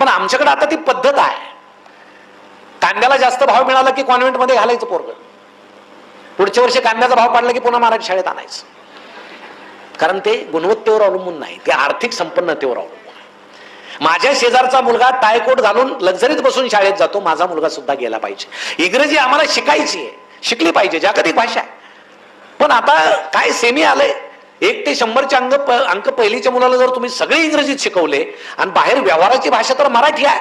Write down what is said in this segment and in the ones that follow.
पण आमच्याकडे आता ती पद्धत आहे. कांद्याला जास्त भाव मिळाला की कॉन्व्हेंटमध्ये घालायचं पोरग. पुढच्या वर्षी कांद्याचा भाव पाडला की पुन्हा मराठी शाळेत आणायचं. कारण ते गुणवत्तेवर अवलंबून नाही ते आर्थिक संपन्नतेवर अवलंबून आहे. माझ्या शेजारचा मुलगा टायकोट घालून लक्झरीत बसून शाळेत जातो माझा मुलगा सुद्धा गेला पाहिजे. इंग्रजी आम्हाला शिकायची आहे शिकली पाहिजे जागतिक भाषा आहे. पण आता काय सेमी आलंय? एक ते शंभरचे अंक अंक पहिलीच्या मुलाला जर तुम्ही सगळे इंग्रजीत शिकवले आणि बाहेर व्यवहाराची भाषा तर मराठी आहे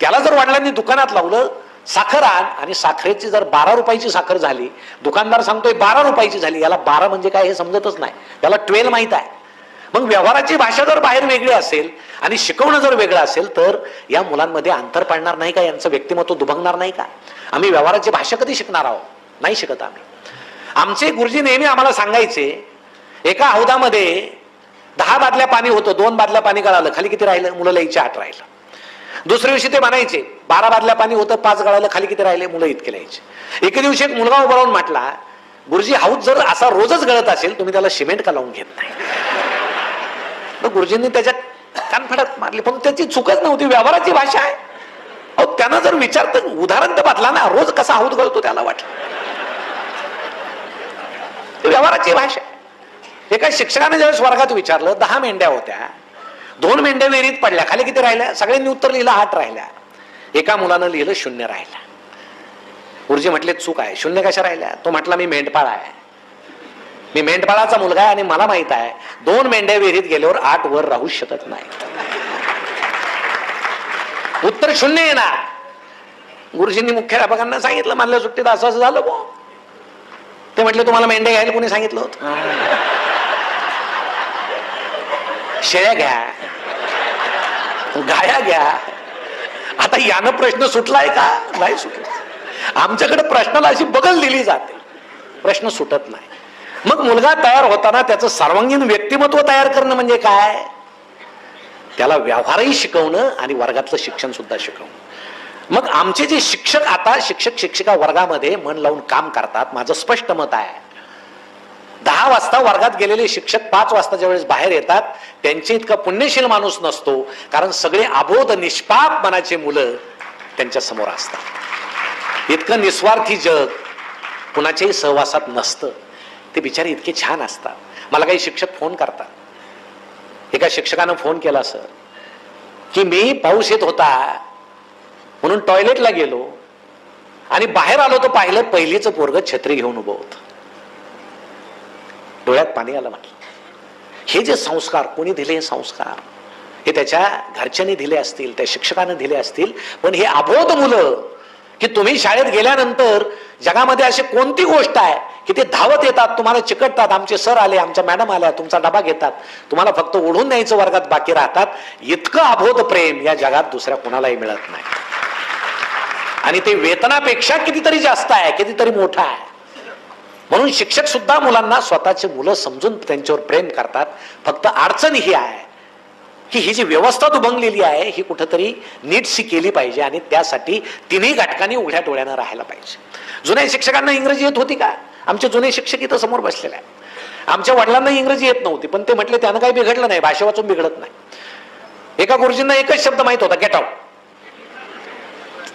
त्याला जर वडिलांनी दुकानात लावलं साखर आण आणि साखरेची जर बारा रुपयाची साखर झाली दुकानदार सांगतोय बारा रुपयाची झाली याला बारा म्हणजे काय हे समजतच नाही त्याला ट्वेल्व माहीत आहे. मग व्यवहाराची भाषा जर बाहेर वेगळी असेल आणि शिकवणं जर वेगळं असेल तर या मुलांमध्ये अंतर पडणार नाही का? यांचं व्यक्तिमत्व दुभंगणार नाही का? आम्ही व्यवहाराची भाषा कधी शिकणार आहोत? नाही शिकत आम्ही. आमचे गुरुजी नेहमी आम्हाला सांगायचे एका हौदामध्ये दहा बादल्या पाणी होतं दोन बादल्या पाणी गळालं खाली किती राहिलं? मुलं लिहायचे आठ राहिलं. दुसऱ्या दिवशी ते म्हणायचे बारा बादल्या पाणी होतं पाच गळालं खाली किती राहिले? मुलं इतके लिहायचे एके दिवशी एक मुलगा उभा राहून म्हटला गुरुजी हाऊस जर असा रोजच गळत असेल तुम्ही त्याला सिमेंट का लावून घेत नाही? गुरुजींनी त्याच्यात कानफडत मारली. पण त्याची चुकच नव्हती व्यवहाराची भाषा आहे. अहो त्यानं जर विचार तर उदाहरण तर बदला ना. रोज कसा हाऊस गळतो त्याला वाटलं. व्यवहाराची भाषा आहे. एका शिक्षकाने ज्यावेळेस वर्गात विचारलं दहा मेंढ्या होत्या दोन मेंढ्या विहिरीत पडल्या खाली किती राहिल्या? सगळ्यांनी उत्तर लिहिलं आठ राहिल्या. एका मुलानं लिहिलं शून्य राहिल्या. गुरुजी म्हटले चूक आहे शून्य कशा राहिल्या? तो म्हटला मी मेंढपाळ आहे. मी मेंढपाळाचा मुलगा आहे आणि मला माहीत आहे दोन मेंढ्या विहिरीत गेल्यावर आठ वर राहू शकत नाही. उत्तर शून्य येणार. गुरुजींनी मुख्याध्यापकांना सांगितलं मानल्या सुट्टीत असं असं झालं बो. ते म्हटले तुम्हाला मेंढ्या घ्यायला कोणी सांगितलं होतं? शेळ्या घ्या. गाया घ्या. आता यानं प्रश्न सुटलाय का? नाही सुटला आमच्याकडे प्रश्नाला अशी बगल दिली जाते. प्रश्न सुटत नाही. मग मुलगा तयार होताना त्याचं सर्वांगीण व्यक्तिमत्व तयार करणं म्हणजे काय? त्याला व्यवहारही शिकवणं आणि वर्गातलं शिक्षण सुद्धा शिकवणं. मग आमचे जे शिक्षक आता शिक्षक शिक्षिका वर्गामध्ये मन लावून काम करतात माझं स्पष्ट मत आहे. दहा वाजता वर्गात गेलेले शिक्षक पाच वाजताच्या वेळेस बाहेर येतात त्यांचे इतका पुण्यशील माणूस नसतो कारण सगळे अबोध निष्पाप मनाचे मुलं त्यांच्यासमोर असतात. इतकं निस्वार्थी जग कुणाच्याही सहवासात नसतं. ते बिचारे इतके छान असतात. मला काही शिक्षक फोन करतात. एका शिक्षकानं फोन केला सर की मी पाऊस येत होता म्हणून टॉयलेटला गेलो आणि बाहेर आलो तर पाहिलं पहिलीचं पोरग छत्री घेऊन उभं होतं. डोळ्यात पाणी आलं म्हटलं. हे जे संस्कार कोणी दिले हे संस्कार? हे त्याच्या घरच्यांनी दिले असतील त्या शिक्षकाने दिले असतील पण हे अबोध मुलं की तुम्ही शाळेत गेल्यानंतर जगामध्ये अशी कोणती गोष्ट आहे की ते धावत येतात तुम्हाला चिकटतात आमचे सर आले आमच्या मॅडम आल्या तुमचा डबा घेतात तुम्हाला फक्त ओढून न्यायचं वर्गात बाकी राहतात इतकं अबोध प्रेम या जगात दुसऱ्या कोणालाही मिळत नाही. आणि ते वेतनापेक्षा कितीतरी जास्त आहे कितीतरी मोठा आहे. म्हणून शिक्षक सुद्धा मुलांना स्वतःचे मुलं समजून त्यांच्यावर प्रेम करतात. फक्त अडचण ही आहे की ही जी व्यवस्था दुभंगलेली आहे ही कुठंतरी नीटशी केली पाहिजे आणि त्यासाठी तिन्ही घटकांनी उघड्या डोळ्यानं राहायला पाहिजे. जुन्या शिक्षकांना इंग्रजी येत होती का? आमचे जुने शिक्षक इथं समोर बसलेले आहेत. आमच्या वडिलांना इंग्रजी येत नव्हती पण ते म्हटले त्यानं काही बिघडलं नाही भाषा वाचून बिघडत नाही. एका गुरुजींना एकच शब्द माहीत होता गेट आउट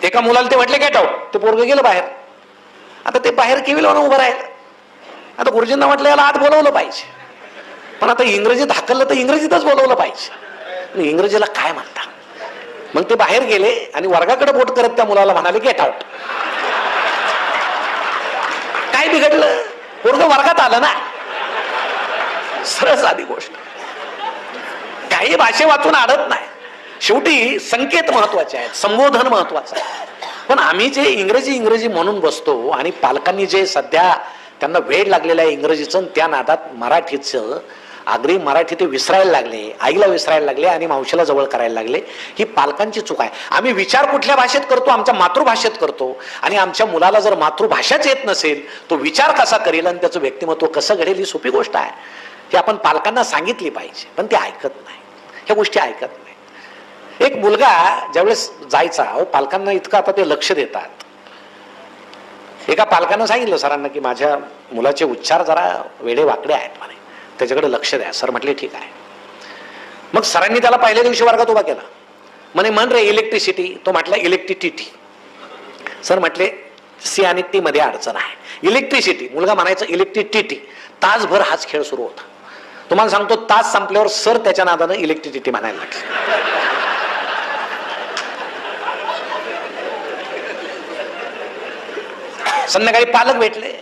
एका मुलाला ते म्हटले गेट आउट ते पोरग गेलं बाहेर. आता ते बाहेर केवी उभं राहिलं. आता गुरुजींना म्हटलं याला आत बोलवलं पाहिजे. पण आता इंग्रजीत हाकललं तर इंग्रजीतच बोलवलं पाहिजे. इंग्रजीला काय म्हणता? मग ते बाहेर गेले आणि वर्गाकडे बोट करत त्या मुलाला म्हणाले गेट आउट काय बिघडलं? पोरग वर्गात आलं ना? सरळ साधी गोष्ट. काही भाषे वाचून आडत नाही. शेवटी संकेत महत्त्वाचे आहेत संबोधन महत्वाचं आहे. पण आम्ही जे इंग्रजी इंग्रजी म्हणून बसतो आणि पालकांनी जे सध्या त्यांना वेळ लागलेला आहे इंग्रजीचं त्या नादात मराठीचं. आगरी मराठी ते विसरायला लागले आईला विसरायला लागले आणि मावशीला जवळ करायला लागले. ही पालकांची चूक आहे. आम्ही विचार कुठल्या भाषेत करतो? आमच्या मातृभाषेत करतो. आणि आमच्या मुलाला जर मातृभाषाच येत नसेल तो विचार कसा करेल आणि त्याचं व्यक्तिमत्व कसं घडेल ही सोपी गोष्ट आहे. ती आपण पालकांना सांगितली पाहिजे पण ते ऐकत नाही. ह्या गोष्टी ऐकत नाही. एक मुलगा ज्यावेळेस जायचा हो पालकांना इतकं आता ते लक्ष देतात. एका पालकानं सांगितलं सरांना की माझ्या मुलाचे उच्चार जरा वेडे वाकडे आहेत म्हणे. त्याच्याकडे लक्ष द्या. सर म्हटले ठीक आहे. मग सरांनी त्याला पहिल्या दिवशी वर्गात उभा केला. म्हणे म्हण रे इलेक्ट्रिसिटी तो म्हटला इलेक्ट्रिसिटी सर म्हटले सी आणि टी मध्ये अडचण आहे. इलेक्ट्रिसिटी मुलगा म्हणायचं इलेक्ट्रिसिटी तासभर हाच खेळ सुरू होता. तुम्हाला सांगतो तास संपल्यावर सर त्याच्या नादानं इलेक्ट्रिसिटी म्हणायला लागली. संध्याकाळी पालक भेटले.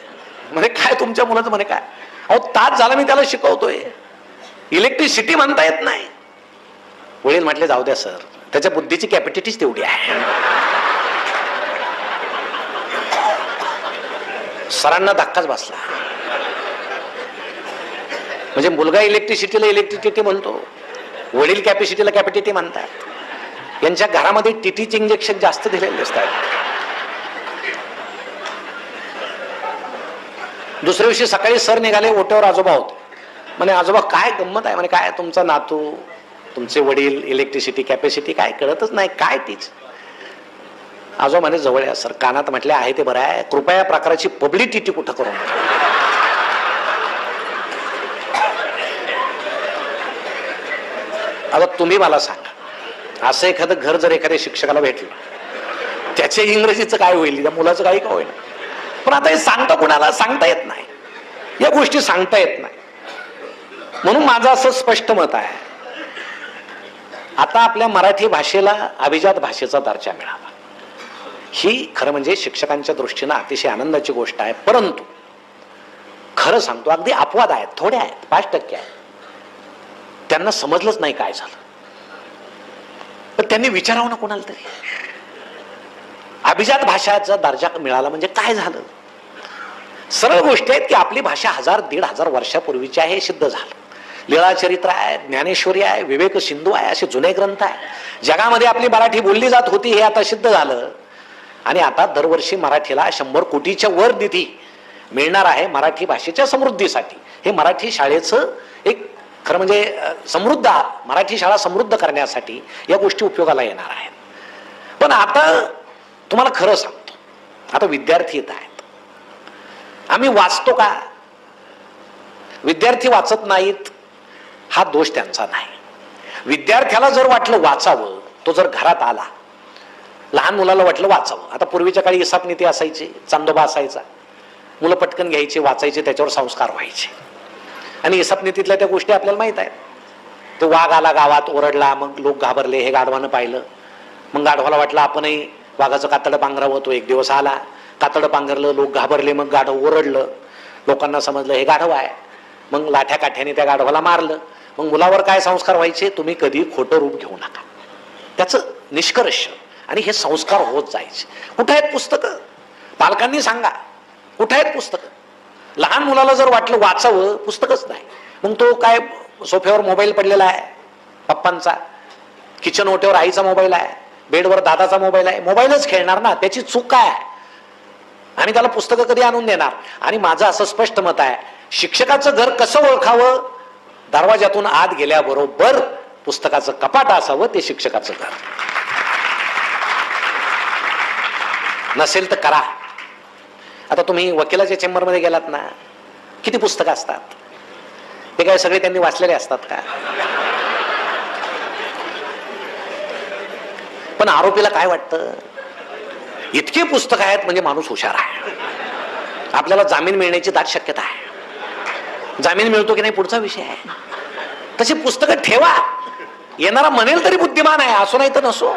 म्हणे काय तुमच्या मुलाचं? म्हणे काय? अहो तास झाला मी त्याला शिकवतोय. इलेक्ट्रिसिटी म्हणता येत नाही. वडील म्हटले जाऊ द्या सर. त्याच्या बुद्धीची कॅपॅसिटीच तेवढी आहे. सरांना धक्काच बसला. म्हणजे मुलगा इलेक्ट्रिसिटीला इलेक्ट्रिसिटी म्हणतो. वडील कॅपॅसिटीला कॅपॅसिटी म्हणतात. यांच्या घरामध्ये टीटीचे इंजेक्शन जास्त दिलेले असतात दुसऱ्या दिवशी सकाळी सर निघाले ओट्यावर आजोबा होते. म्हणे आजोबा काय गंमत आहे? म्हणे काय तुमचा नातू? तुमचे वडील इलेक्ट्रिसिटी कॅपॅसिटी काय कळतच नाही काय तीच? आजोबा म्हणे जवळ आहे सर. कानात म्हटले आहे ते बरं आहे. कृपया प्रकाराची पब्लिसिटी कुठं करू आता तुम्ही मला सांगा. असं एखादं घर जर एखाद्या शिक्षकाला भेटलं त्याच्या इंग्रजीचं काय होईल? त्या मुलाचं काही का होईल पण आता हे सांगता कुणाला? सांगता येत नाही. या गोष्टी सांगता येत नाही. म्हणून माझं असं स्पष्ट मत आहे. आता आपल्या मराठी भाषेला अभिजात भाषेचा दर्जा मिळाला. ही खरं म्हणजे शिक्षकांच्या दृष्टीनं अतिशय आनंदाची गोष्ट आहे. परंतु खरं सांगतो अगदी अपवाद आहेत थोडे आहेत पाच टक्के आहेत. त्यांना समजलंच नाही काय झालं. तर त्यांनी विचारावं ना कोणाला तरी. अभिजात भाषाचा दर्जा मिळाला म्हणजे काय झालं? सरळ गोष्ट आहेत की आपली भाषा हजार दीड हजार वर्षापूर्वीची आहे हे सिद्ध झालं. लीळाचरित्र आहे ज्ञानेश्वरी आहे विवेक सिंधू आहे असे जुने ग्रंथ आहे जगामध्ये आपली मराठी बोलली जात होती हे आता सिद्ध झालं. आणि आता दरवर्षी मराठीला शंभर कोटीच्या वर निधी मिळणार आहे मराठी भाषेच्या समृद्धीसाठी. हे मराठी शाळेचं एक खरं म्हणजे समृद्ध मराठी शाळा समृद्ध करण्यासाठी या गोष्टी उपयोगाला येणार आहेत. पण आता तुम्हाला खरं सांगतो. आता विद्यार्थी येत आहेत. आम्ही वाचतो का? विद्यार्थी वाचत नाहीत हा दोष त्यांचा नाही. विद्यार्थ्याला जर वाटलं वाचावं तो जर घरात आला लहान मुलाला वाटलं वाचावं. आता पूर्वीच्या काळी इसाप नीती असायची चांदोबा असायचा. मुलं पटकन घ्यायची वाचायची त्याच्यावर संस्कार व्हायचे. आणि इसाप नीतीतल्या त्या गोष्टी आपल्याला माहीत आहेत. तो वाघ आला गावात ओरडला मग लोक घाबरले हे गाढवानं पाहिलं. मग गाढवाला वाटलं आपणही वाघाचं कातडं पांघरावं तो एक दिवस आला. कातडं पांघरलं लोक घाबरले मग गाढव ओरडलं. लोकांना समजलं हे गाढव आहे. मग लाठ्या काठ्याने त्या गाढवाला मारलं. मग मुलावर काय संस्कार व्हायचे? तुम्ही कधी खोटं रूप घेऊ नका. त्याचं निष्कर्ष. आणि हे संस्कार होत जायचे. कुठं आहेत पुस्तकं? पालकांनी सांगा. कुठं आहेत पुस्तकं? लहान मुलाला जर वाटलं वाचावं पुस्तकच नाही. मग तो काय सोफ्यावर मोबाईल पडलेला आहे? पप्पांचा. किचन ओट्यावर आईचा मोबाईल आहे? बेडवर दादाचा मोबाईल आहे. मोबाईलच खेळणार ना त्याची चूक काय आणि त्याला पुस्तकं कधी आणून देणार? आणि माझं असं स्पष्ट मत आहे शिक्षकाचं घर कसं ओळखावं? दरवाजातून आत गेल्याबरोबर पुस्तकाचं कपाट असावं ते शिक्षकाचं घर. नसेल तर करा. आता तुम्ही वकिलाच्या चेंबरमध्ये गेलात ना किती पुस्तकं असतात? ते काय सगळे त्यांनी वाचलेले असतात का? पण आरोपीला काय वाटतं? इतके पुस्तक आहेत म्हणजे माणूस हुशार आहे. आपल्याला जामीन मिळण्याची दाट शक्यता आहे. जामीन मिळतो की नाही पुढचा विषय आहे. तशी पुस्तकं ठेवा. येणारा म्हणेल तरी बुद्धिमान आहे असो नाही तर नसो.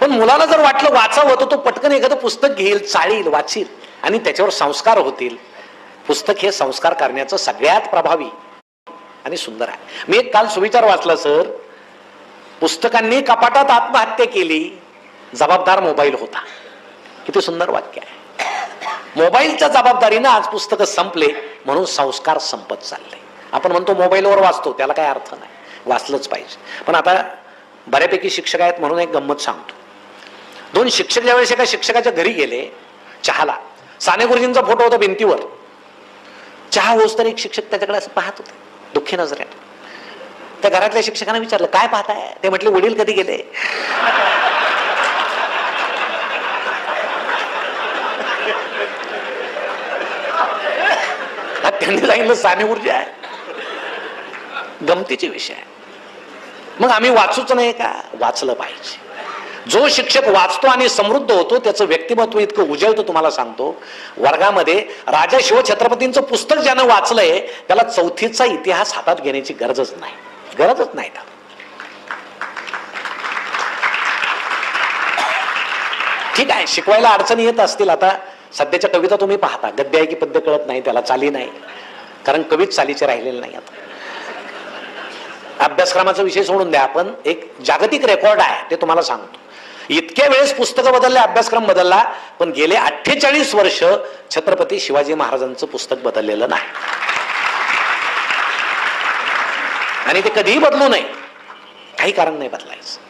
पण मुलाला जर वाटलं वाचावं तर तो पटकन एखादं पुस्तक घेईल चाळील वाचील आणि त्याच्यावर संस्कार होतील. पुस्तक हे संस्कार करण्याचं सगळ्यात प्रभावी आणि सुंदर आहे. मी एक काल सुविचार वाचला सर. पुस्तकांनी कपाटात आत्महत्या केली. जबाबदार मोबाईल होता. किती सुंदर वाक्य आहे. मोबाईलच्या जबाबदारीनं आज पुस्तकं संपले म्हणून संस्कार संपत चालले. आपण म्हणतो मोबाईलवर वाचतो त्याला काय अर्थ नाही. वाचलंच पाहिजे. पण आता बऱ्यापैकी शिक्षक आहेत म्हणून एक गंमत सांगतो. दोन शिक्षक ज्यावेळेस एका शिक्षकाच्या घरी गेले चहाला. साने गुरुजींचा फोटो होता भिंतीवर. चहा होस तर एक शिक्षक त्याच्याकडे असं पाहत होते. दुःखी नजरेने त्या घरातल्या शिक्षकांना विचारलं काय पाहताय? ते म्हटले वडील कधी गेले? त्यांनी सांगितलं साने ऊर्जा आहे. गमतीचे विषय मग आम्ही वाचूच नाही का? वाचलं पाहिजे. जो शिक्षक वाचतो आणि समृद्ध होतो त्याचं व्यक्तिमत्व इतकं उजळतं तुम्हाला सांगतो. वर्गामध्ये राजा शिवछत्रपतींचं पुस्तक ज्यानं वाचलंय त्याला चौथीचा इतिहास हातात घेण्याची गरजच नाही. गरजच नाही ना. ठीक आहे शिकवायला अडचणी येत असतील आता. सध्याच्या कविता तुम्ही पाहता. गद्य आहे की पद्य कळत नाही त्याला चाली नाही. कारण कवीच चालीचे राहिलेले नाही आता. अभ्यासक्रमाचा विषय सोडून द्या आपण. एक जागतिक रेकॉर्ड आहे ते तुम्हाला सांगतो. इतक्या वेळेस पुस्तकं बदलले अभ्यासक्रम बदलला पण गेले अठ्ठेचाळीस वर्ष छत्रपती शिवाजी महाराजांचं पुस्तक बदललेलं नाही. आणि ते कधीही बदलू नये. काही कारण नाही बदलायचं.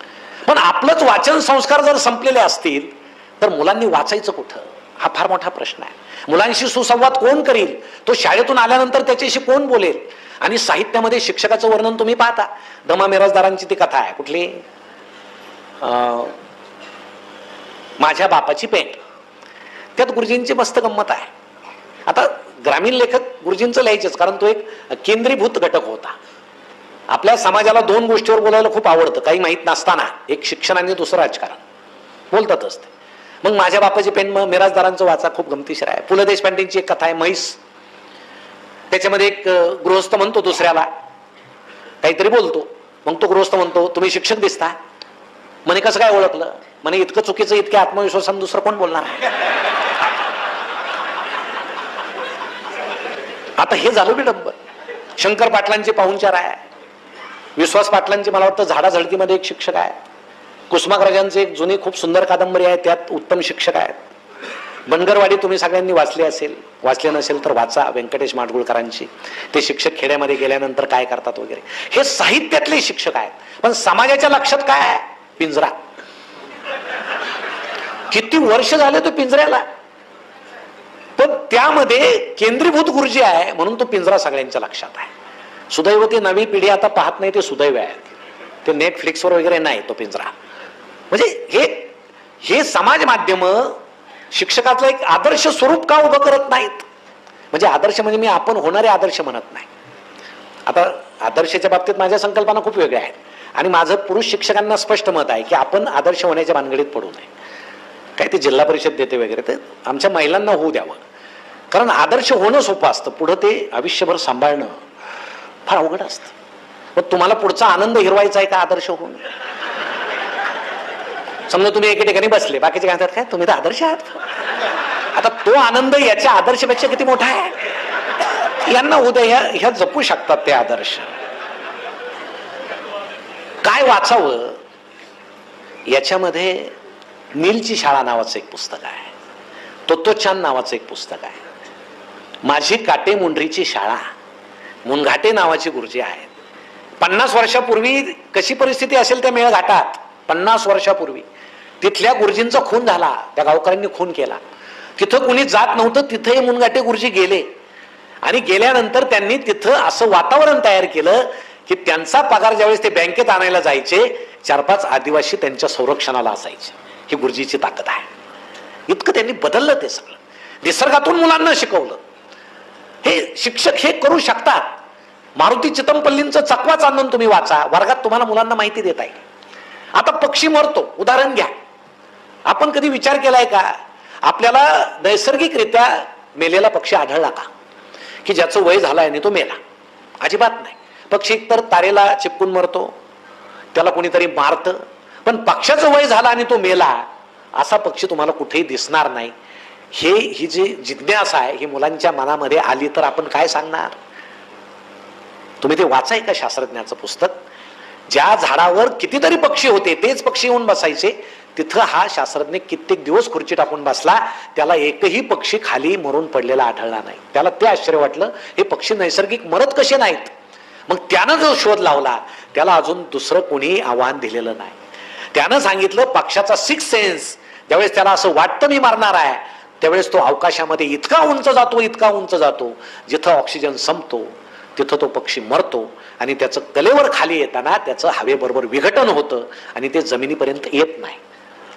पण आपलंच वाचन संस्कार जर संपलेले असतील तर मुलांनी वाचायचं कुठं? हा फार मोठा प्रश्न आहे. मुलांशी सुसंवाद कोण करील? तो शाळेतून आल्यानंतर त्याच्याशी कोण बोलेल? आणि साहित्यामध्ये शिक्षकाचं वर्णन तुम्ही पाहता. दमा मिराजदारांची ती कथा आहे. कुठली? अं, माझ्या बापाची पेंट त्यात गुरुजींची मस्त गंमत आहे. आता ग्रामीण लेखक गुरुजींचं लिहायचेच कारण तो एक केंद्रीभूत घटक होता. आपल्या समाजाला दोन गोष्टीवर बोलायला खूप आवडतं. काही माहीत नसताना. एक शिक्षण आणि दुसरं राजकारण. बोलतातच ते. मग माझ्या बापाची पेन मग मिराजदारांचं वाचा खूप गमतीशीर आहे. पु ल देशपांडेंची एक कथा आहे म्हैस. त्याच्यामध्ये एक गृहस्थ म्हणतो दुसऱ्याला. काहीतरी बोलतो. मग तो गृहस्थ म्हणतो तुम्ही शिक्षक दिसता? म्हणे कसं काय ओळखलं? म्हणे इतकं चुकीचं इतक्या आत्मविश्वासानं दुसरं कोण बोलणार? आता हे झालं विडंब. शंकर पाटलांचे पाहुणचार आहे. विश्वास पाटलांची मला वाटतं झाडा झडतीमध्ये एक शिक्षक आहे. कुसुमाग्रजांचे एक जुनी खूप सुंदर कादंबरी आहे त्यात उत्तम शिक्षक आहेत. बनगरवाडी तुम्ही सगळ्यांनी वाचली असेल वाचले नसेल तर वाचा व्यंकटेश माडगुळकरांची. ते शिक्षक खेड्यामध्ये गेल्यानंतर काय करतात वगैरे. हे साहित्यातले शिक्षक आहेत. पण समाजाच्या लक्षात काय आहे? पिंजरा. किती वर्ष झाले तो पिंजऱ्याला? पण त्यामध्ये केंद्रीभूत गुरुजी आहे म्हणून तो पिंजरा सगळ्यांच्या लक्षात आहे. सुदैव ती नवी पिढी आता पाहत नाही ते सुदैव आहेत ते नेटफ्लिक्सवर वगैरे नाही तो पिंजरा. म्हणजे हे हे समाज माध्यम शिक्षकाचं एक आदर्श स्वरूप का उभं करत नाहीत? म्हणजे आदर्श म्हणजे मी आपण होणारे आदर्श म्हणत नाही. आता आदर्शाच्या बाबतीत माझ्या संकल्पना खूप वेगळ्या आहेत. आणि माझं पुरुष शिक्षकांना स्पष्ट मत आहे की आपण आदर्श होण्याच्या भानगडीत पडू नये. काय ते जिल्हा परिषद देते वगैरे ते आमच्या महिलांना होऊ द्यावं. कारण आदर्श होणं सोपं असतं. पुढं ते आयुष्यभर सांभाळणं फार अवघड असतं. मग तुम्हाला पुढचा आनंद हिरवायचा आहे का आदर्श होऊन? समजा तुम्ही एके ठिकाणी बसले बाकीचे काय म्हणतात काय तुम्ही तर आदर्श आहात. आता तो आनंद याच्या आदर्शपेक्षा किती मोठा आहे? यांना उद्या ह्या ह्या जपू शकतात ते आदर्श. काय वाचावं? याच्यामध्ये नीलची शाळा नावाचं एक पुस्तक आहे. तोत्तोचान नावाचं एक पुस्तक आहे. माझी काटे मुंडरीची शाळा. मुनघाटे नावाची गुरुजी आहेत. पन्नास वर्षापूर्वी कशी परिस्थिती असेल त्या मेळघाटात? पन्नास वर्षापूर्वी. तिथल्या गुरुजींचा खून झाला. त्या गावकऱ्यांनी खून केला. तिथं कुणी जात नव्हतं तिथंही मुनघाटे गुरुजी गेले. आणि गेल्यानंतर त्यांनी तिथं असं वातावरण तयार केलं की त्यांचा पगार ज्यावेळेस ते बँकेत आणायला जायचे चार पाच आदिवासी त्यांच्या संरक्षणाला असायचे. ही गुरुजीची ताकद आहे. इतकं त्यांनी बदललं ते सगळं. निसर्गातून मुलांना शिकवलं. हे शिक्षक हे करू शकतात. मारुती चितमपल्लींचं चकवाच आणून तुम्ही वाचा वर्गात तुम्हाला मुलांना माहिती देता येईल आता पक्षी मरतो उदाहरण घ्या. आपण कधी विचार केलाय का? आपल्याला नैसर्गिकरित्या मेलेला पक्षी आढळला का? की ज्याचं वय झालंय आणि तो मेला. अजिबात नाही. पक्षी एकतर तारेला चिपकून मरतो त्याला कोणीतरी मारतं पण पक्षाचं वय झालं आणि तो मेला असा पक्षी तुम्हाला कुठेही दिसणार नाही. हे ही जी जिज्ञासा आहे ही मुलांच्या मनामध्ये आली तर आपण काय सांगणार? तुम्ही ते वाचाय का शास्त्रज्ञाचं पुस्तक? ज्या झाडावर कितीतरी पक्षी होते तेच पक्षी येऊन बसायचे. तिथं हा शास्त्रज्ञ कित्येक दिवस खुर्ची टाकून बसला. त्याला एकही पक्षी खाली मरून पडलेला आढळला नाही. त्याला ते आश्चर्य वाटलं हे पक्षी नैसर्गिक मरत कसे नाहीत? मग त्यानं जो शोध लावला त्याला अजून दुसरं कोणीही आव्हान दिलेलं नाही. त्यानं सांगितलं पक्षाचा सिक्स सेन्स ज्यावेळेस त्याला असं वाटतं मी मारणार आहे. त्यावेळेस तो अवकाशामध्ये इतका उंच जातो इतका उंच जातो जिथं ऑक्सिजन संपतो तिथं तो पक्षी मरतो आणि त्याचं कलेवर खाली येताना त्याचं हवेबरोबर विघटन होतं आणि ते जमिनीपर्यंत येत नाही.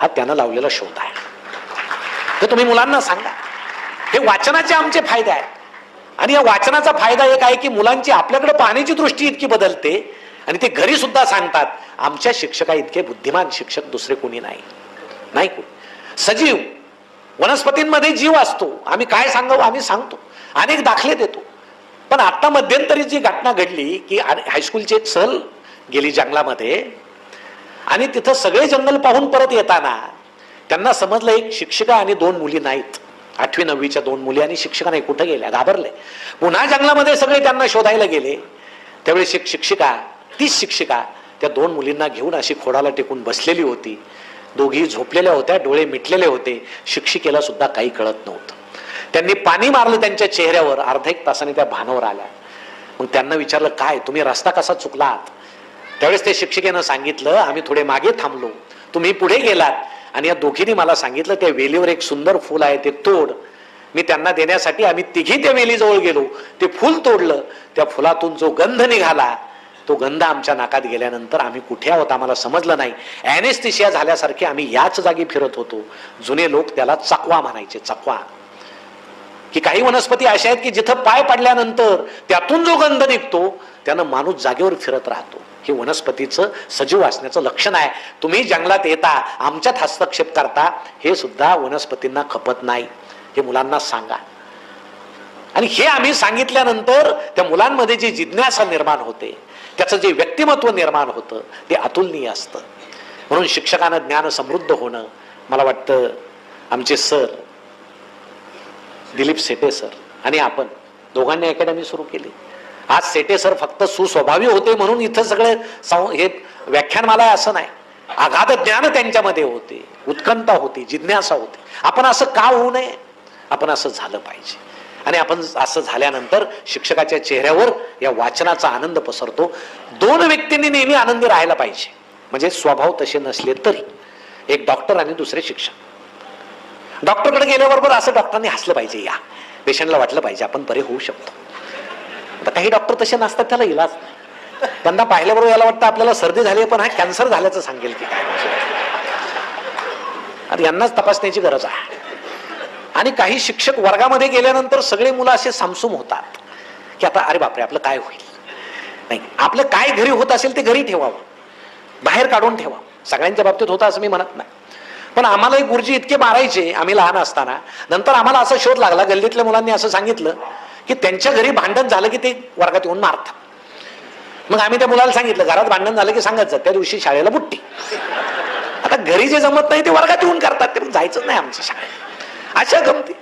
हा त्यानं लावलेला शोध आहे. तर तुम्ही मुलांना सांगा. हे वाचनाचे आमचे फायदे आहेत. आणि या वाचनाचा फायदा एक आहे की मुलांची आपल्याकडे पाहण्याची दृष्टी इतकी बदलते आणि ते घरी सुद्धा सांगतात आमच्या शिक्षका इतके बुद्धिमान शिक्षक दुसरे कोणी नाही. नाही कोणी. सजीव वनस्पतींमध्ये जीव असतो. आम्ही काय सांगावं आम्ही सांगतो. अनेक दाखले देतो. पण आत्ता मध्यंतरी जी घटना घडली की हायस्कूलची एक सहल गेली जंगलामध्ये. आणि तिथं सगळे जंगल पाहून परत येताना त्यांना समजलं एक शिक्षिका आणि दोन मुली नाहीत. आठवी नववीच्या दोन मुली आणि शिक्षिका नाही कुठं गेल्या? घाबरले. पुन्हा जंगलामध्ये सगळे त्यांना शोधायला गेले. त्यावेळेस एक शिक्षिका तीच शिक्षिका त्या दोन मुलींना घेऊन अशी खोडाला टेकून बसलेली होती. दोघी झोपलेल्या होत्या डोळे मिटलेले होते. शिक्षिकेला सुद्धा काही कळत नव्हतं. त्यांनी पाणी मारलं त्यांच्या चेहऱ्यावर. अर्धा एक तासाने त्या भानावर आल्या. मग त्यांना विचारलं काय तुम्ही रस्ता कसा चुकलात? त्यावेळेस त्या शिक्षिकेनं सांगितलं आम्ही थोडे मागे थांबलो. तुम्ही पुढे गेलात. आणि या दोघींनी मला सांगितलं त्या वेलीवर एक सुंदर फुल आहे ते तोड. मी त्यांना देण्यासाठी आम्ही तिघी त्या वेलीजवळ गेलो. ते फुल तोडलं. त्या फुलातून जो गंध निघाला तो गंध आमच्या नाकात गेल्यानंतर आम्ही कुठे आहोत आम्हाला समजलं नाही. ॲनेस्थिशिया झाल्यासारखे आम्ही याच जागी फिरत होतो. जुने लोक त्याला चकवा म्हणायचे चकवा. की काही वनस्पती अशा आहेत की जिथं पाय पडल्यानंतर त्यातून जो गंध निघतो त्यानं माणूस जागेवर फिरत राहतो. हे वनस्पतीचं सजीव असण्याचं लक्षण आहे. तुम्ही जंगलात येता आमच्यात हस्तक्षेप करता हे सुद्धा वनस्पतींना खपत नाही. हे मुलांना सांगा. आणि हे आम्ही सांगितल्यानंतर त्या मुलांमध्ये जी जिज्ञासा निर्माण होते त्याचं जे व्यक्तिमत्व निर्माण होतं ते अतुलनीय असतं. म्हणून शिक्षकानं ज्ञान समृद्ध होणं मला वाटतं आमचे सर दिलीप सेटे सर आणि आपण दोघांनी अकॅडमी सुरू केली. आज सेटे सर फक्त सुस्वभावी होते म्हणून इथं सगळे हे व्याख्यानमाला आहे असं नाही. आघात ज्ञान त्यांच्यामध्ये होते उत्कंठा होती जिज्ञासा होती. आपण असं का होऊ नये? आपण असं झालं पाहिजे. आणि आपण असं झाल्यानंतर शिक्षकाच्या चेहऱ्यावर या वाचनाचा आनंद पसरतो. दोन व्यक्तींनी नेहमी आनंदी राहायला पाहिजे. म्हणजे स्वभाव तसे नसले तरी. एक डॉक्टर आणि दुसरे शिक्षक. डॉक्टरकडे गेल्याबरोबर असं डॉक्टरांनी हसलं पाहिजे या. पेशंटला वाटलं पाहिजे आपण बरे होऊ शकतो. आता काही डॉक्टर तसे नसतात त्याला इलाज त्यांना पाहिल्याबरोबर याला वाटतं आपल्याला सर्दी झाली पण हा कॅन्सर झाल्याचं सांगेल की काय. यांनाच तपासण्याची गरज आहे. आणि काही शिक्षक वर्गामध्ये गेल्यानंतर सगळे मुलं असे सामसूम होतात. की आता अरे बापरे आपलं काय होईल? नाही आपलं काय घरी होत असेल ते घरी ठेवावं. बाहेर काढून ठेवा सगळ्यांच्या बाबतीत होतं असं मी म्हणत नाही. पण आम्हालाही गुरुजी इतके मारायचे आम्ही लहान असताना. नंतर आम्हाला असा शोध लागला गल्लीतल्या मुलांनी असं सांगितलं की त्यांच्या घरी भांडण झालं की ते वर्गात येऊन मारतात. मग आम्ही त्या मुलाला सांगितलं घरात भांडण झालं की सांगत जा त्या दिवशी शाळेला बुट्टी. आता घरी जे जमत नाही ते वर्गात येऊन करतात ते जायचं जायचंच नाही आमच्या शाळेत अशा गमती.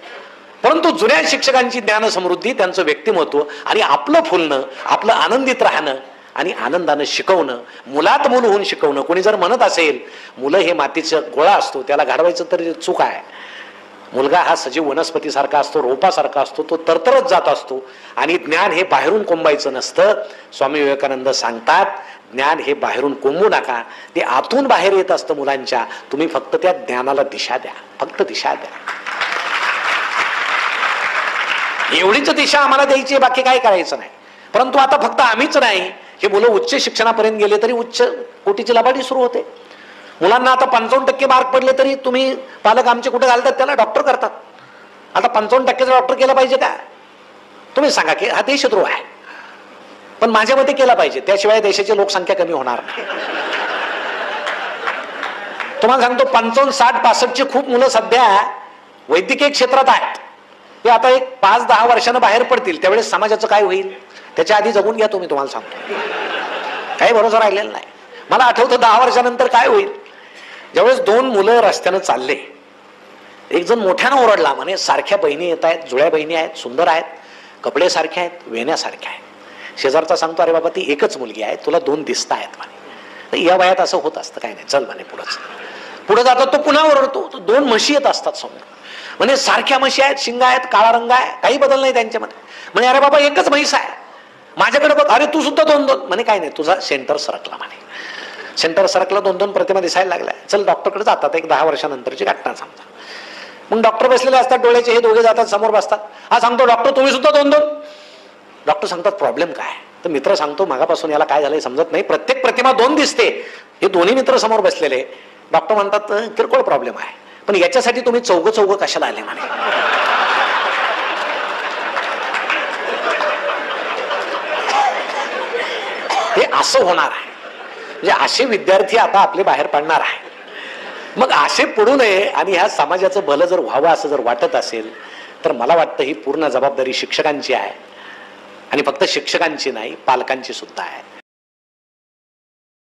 परंतु जुन्या शिक्षकांची ज्ञान समृद्धी त्यांचं व्यक्तिमत्व आणि आपलं फुलणं आपलं आनंदित राहणं आणि आनंदानं शिकवणं मुलात मूल होऊन शिकवणं कोणी जर म्हणत असेल मुलं हे मातीचं गोळा असतो त्याला घडवायचं तरी चूक आहे. मुलगा हा सजीव वनस्पतीसारखा असतो रोपासारखा असतो तो तरतरच जात असतो आणि ज्ञान हे बाहेरून कोंबायचं नसतं. स्वामी विवेकानंद सांगतात ज्ञान हे बाहेरून कोंबू नका ते आतून बाहेर येत असतं मुलांच्या. तुम्ही फक्त त्या ज्ञानाला दिशा द्या फक्त दिशा द्या. एवढीच दिशा आम्हाला द्यायची आहे, बाकी काय करायचं नाही. परंतु आता फक्त आम्हीच नाही. हे मुलं उच्च शिक्षणापर्यंत गेले तरी उच्च कोटीची लबाडी सुरू होते. मुलांना आता पंचावन्न टक्के मार्क पडले तरी तुम्ही पालक आमचे कुठे घालतात त्याला डॉक्टर करतात. आता पंचावन्न टक्केचा डॉक्टर केला पाहिजे का? तुम्ही सांगा की हा देशद्रोह आहे. पण माझ्या मते केला पाहिजे. त्याशिवाय देशाची लोकसंख्या कमी होणार नाही. तुम्हाला सांगतो पंचावन्न साठ पासष्टची खूप मुलं सध्या वैद्यकीय क्षेत्रात आहेत. ते आता एक पाच दहा वर्षानं बाहेर पडतील त्यावेळेस समाजाचं काय होईल? त्याच्या आधी जगून घ्या तुम्ही तुम्हाला सांगतो. काही भरोसा राहिलेला नाही. मला आठवतं दहा वर्षानंतर काय होईल? ज्यावेळेस दोन मुलं रस्त्यानं चालले एक जण मोठ्यानं ओरडला म्हणे सारख्या बहिणी येत आहेत जुळ्या बहिणी आहेत सुंदर आहेत कपडे सारखे आहेत वेण्यासारख्या आहेत. शेजारचा सांगतो अरे बाबा ती एकच मुलगी आहे तुला दोन दिसत आहेत म्हणे. तर या वयात असं होत असतं काय नाही. चल म्हणे पुढंच पुढे जातो तो पुन्हा ओरडतो. तो दोन म्हशी येत असतात समोर. म्हणजे सारख्या म्हशी आहेत शिंगा आहेत काळा रंग आहे काही बदल नाही त्यांच्यामध्ये. म्हणे अरे बाबा एकच म्हैस आहे. माझ्याकडे बघ अरे तू सुद्धा दोन दोन. म्हणे काय नाही तुझा सेंटर सरकला म्हणे. सेंटर सरकला दोन दोन प्रतिमा दिसायला लागल्या. चल डॉक्टरकडे जातात एक दहा वर्षानंतरची घटना समजा. मग डॉक्टर बसलेले असतात डोळ्याचे हे दोघे जातात समोर बसतात. हा सांगतो डॉक्टर तुम्ही सुद्धा दोन दोन. डॉक्टर सांगतात प्रॉब्लेम काय तर मित्र सांगतो मागापासून याला काय झालंय समजत नाही. प्रत्येक प्रतिमा दोन दिसते. हे दोन्ही मित्र समोर बसलेले. डॉक्टर म्हणतात किरकोळ प्रॉब्लेम आहे. पण याच्यासाठी तुम्ही चौघ चौघ कशाला आले म्हणे? हे असं होणार आहे. म्हणजे असे विद्यार्थी आता आपले बाहेर पडणार आहे मग असे पडू नये आणि ह्या समाजाचं भलं जर व्हावं असं जर वाटत असेल तर मला वाटतं ही पूर्ण जबाबदारी शिक्षकांची आहे. आणि फक्त शिक्षकांची नाही पालकांची सुद्धा आहे.